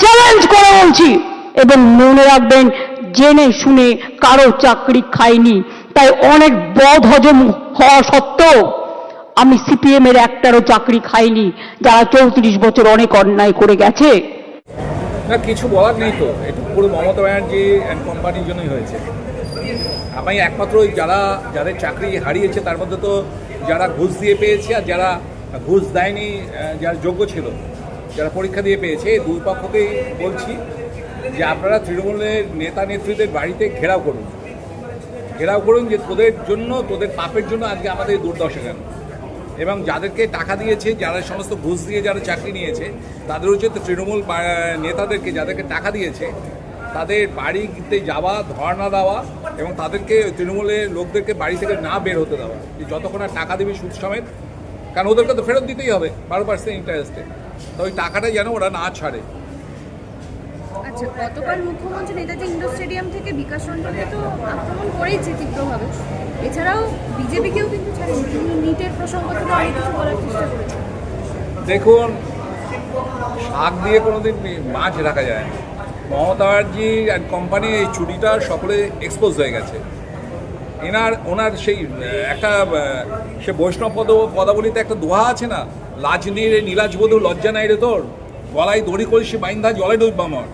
Challenge করে বলছি। এবং মনে রাখবেন, জেনে শুনে কারও চাকরি খাইনি, তাই অনেক বদ হজম হওয়া সত্ত্বেও আমি সিপিএম এর একটারও চাকরি খাইনি, যারা চৌত্রিশ বছর অনেক অন্যায় করে গেছে। না, কিছু বলার নেই তো। এটা পুরো মমতা ব্যানার্জি অ্যান্ড কোম্পানির জন্যই হয়েছে। আমি একমাত্র যারা, যাদের চাকরি হারিয়েছে, তার মধ্যে তো যারা ঘুষ দিয়ে পেয়েছে আর যারা ঘুষ দেয়নি যারা যোগ্য ছিল যারা পরীক্ষা দিয়ে পেয়েছে দুই পক্ষকেই বলছি যে আপনারা তৃণমূলের নেতা নেত্রীদের বাড়িতে ঘেরাও করুন। ঘেরাও করুন যে তোদের জন্য, তোদের পাপের জন্য আজকে আমাদের দুর্দশা কেন? এবং যাদেরকে টাকা দিয়েছে, যারা সমস্ত ঘুষ দিয়ে যারা চাকরি নিয়েছে, তাদের হচ্ছে তো তৃণমূল নেতাদেরকে যাদেরকে টাকা দিয়েছে, তাদের বাড়িতে যাওয়া, ধর্ণা দেওয়া এবং তাদেরকে তৃণমূলের লোকদেরকে বাড়ি থেকে না বের হতে দেওয়া। যে যতক্ষণ আর টাকা দেবে সুদ সমেত কারণ ওদেরকে তো ফেরত দিতেই হবে বারো পার্সেন্ট ইন্টারেস্টে তো ওই টাকাটা যেন ওরা না ছাড়ে। আচ্ছা গতকাল মুখ্যমন্ত্রী নেতাজি ইন্ডোর স্টেডিয়াম থেকে বিকাশ তো আক্রমণ করেইছে তীব্রভাবে। এছাড়াও বিজেপিকেও কিন্তু ছাড়েনি তিনি নিটের প্রসঙ্গ তুলে অনেক কিছু বলার চেষ্টা করেছেন দেখুন শাক দিয়ে কোনোদিন মাছ রাখা যায় না। মমতা ব্যানার্জি অ্যান্ড কোম্পানি এই চুরিটা সকলে এক্সপোজ হয়ে গেছে। এনার, ওনার সেই একটা সে বৈষ্ণব পদ, পদাবলিতে একটা দোহা আছে না? লাজ নেই রে, নীলাজ বধু, লজ্জা নাই রে তোর। গলায় দড়ি করি সে বাইন্ধা জলে ডুববা মর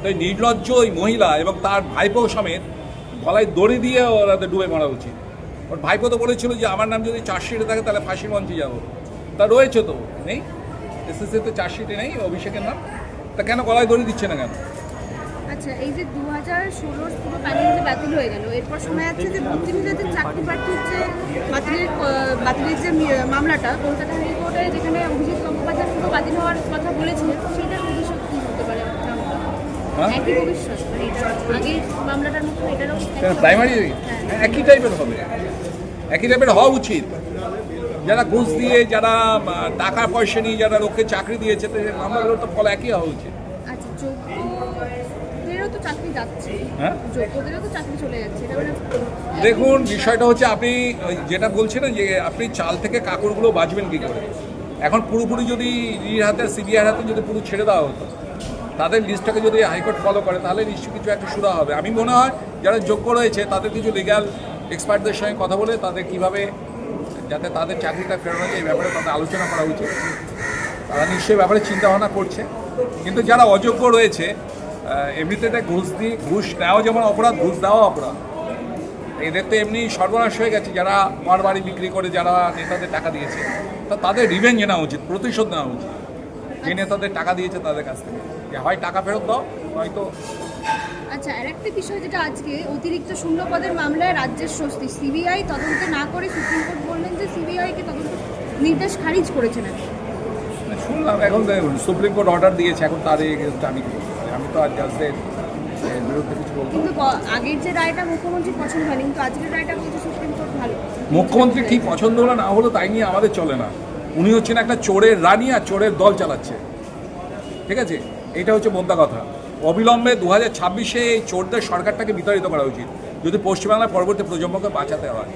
তো এই নির্লজ্জ ওই মহিলা এবং তার ভাইপো সমেত গলায় দড়ি দিয়ে ওরা ডুবে মারা উচিত। ওর ভাইপো তো বলেছিল যে, আমার নাম যদি চার্জশিটে থাকে, তাহলে ফাঁসির মঞ্চে যাব। তা রয়েছে তো, নেই? এসএসসিতে চার্জশিটে নেই? অভিষেকের নাম? তা কেন গলায় দড়ি দিচ্ছে না কেন? আচ্ছা এই যে দু হাজার ষোলোর পুরো প্যানেল যে বাতিল হয়ে গেল এরপর শোনা যাচ্ছে যে বুদ্ধিজীবীদের চাকরি প্রার্থীর যে বাতিলের বাতিলের যে মামলাটা কলকাতা হাইকোর্টে যেখানে অভিজিৎ গঙ্গোপাধ্যায় পুরো বাতিল হওয়ার কথা বলেছিলেন সেটার ভবিষ্যৎ কী হতে পারে? মতে? হ্যাঁ? একই ভবিষ্যৎ মানে আগের মামলাটার মতো এটারও প্রাইমারি একই টাইপের হবে। একই টাইপের হওয়া উচিত। যারা ঘুষ দিয়ে যারা টাকা পয়সা নিয়ে যারা লোককে চাকরি দিয়েছে মামলাগুলোর তো ফল একই হওয়া উচিত। তো চাকরি যাচ্ছে। হ্যাঁ? যোগ্যদেরও তো চাকরি চলে যাচ্ছে। এটা মানে দেখুন বিষয়টা হচ্ছে আপনি যেটা বলছেন যে আপনি চাল থেকে কাকড়গুলো বাঁচবেন কী করে? এখন পুরোপুরি যদি ইর হাতে সিবিআইয়ের হাতে যদি পুরো ছেড়ে দেওয়া হতো তাদের লিস্টটাকে যদি হাইকোর্ট ফলো করে তাহলে নিশ্চয়ই কিছু একটা শুরু হবে। আমি মনে হয় যারা যোগ্য রয়েছে তাদের কিছু লিগ্যাল এক্সপার্টদের সঙ্গে কথা বলে তাদের কীভাবে যাতে তাদের চাকরিটা ফেরানো যায় এই ব্যাপারে তাদের আলোচনা করা উচিত। তারা নিশ্চয়ই ব্যাপারে চিন্তা ভাবনা করছে। কিন্তু যারা অযোগ্য রয়েছে এমনিতে এটা ঘুষ দিয়ে ঘুষ নেওয়া যেমন অপরাধ ঘুষ দেওয়া অপরাধ। এদের তো এমনি সর্বনাশ হয়ে গেছে যারা ঘর বাড়ি বিক্রি করে যারা নেতাদের টাকা দিয়েছে। তা তাদের রিভেঞ্জ নেওয়া উচিত প্রতিশোধ নেওয়া উচিত। যে নেতাদের টাকা দিয়েছে তাদের কাছ থেকে। যে হয় টাকা ফেরত দাও নয়তো আচ্ছা আর একটা বিষয় যেটা আজকে অতিরিক্ত শূন্য পদের মামলায় রাজ্যের স্বস্তি। সিবিআই তদন্ত না করে সুপ্রিম কোর্ট বললেন যে সিবিআইকে তদন্ত নির্দেশ খারিজ করেছেন আর কি। শুনলাম এখন দেখুন সুপ্রিম কোর্ট অর্ডার দিয়েছে এখন তার আমি করতে পারি? আমি তো আর জাজদের বিরুদ্ধে কিছু বলব কিন্তু আগের যে রায়টা মুখ্যমন্ত্রী পছন্দ হয়নি কিন্তু আজকের রায়টা বলছে সুপ্রিম কোর্ট ভালো। মুখ্যমন্ত্রী ঠিক পছন্দ হলো না হলো তাই নিয়ে আমাদের চলে না। উনি হচ্ছেন একটা চোরের রানী আর চোরের দল চালাচ্ছে। ঠিক আছে? এটা হচ্ছে মোদ্দা কথা। অবিলম্বে দু হাজার ছাব্বিশে এই চোরদের সরকারটাকে বিতাড়িত করা উচিত। যদি পশ্চিমবাংলার পরবর্তী প্রজন্মকে বাঁচাতে হয়।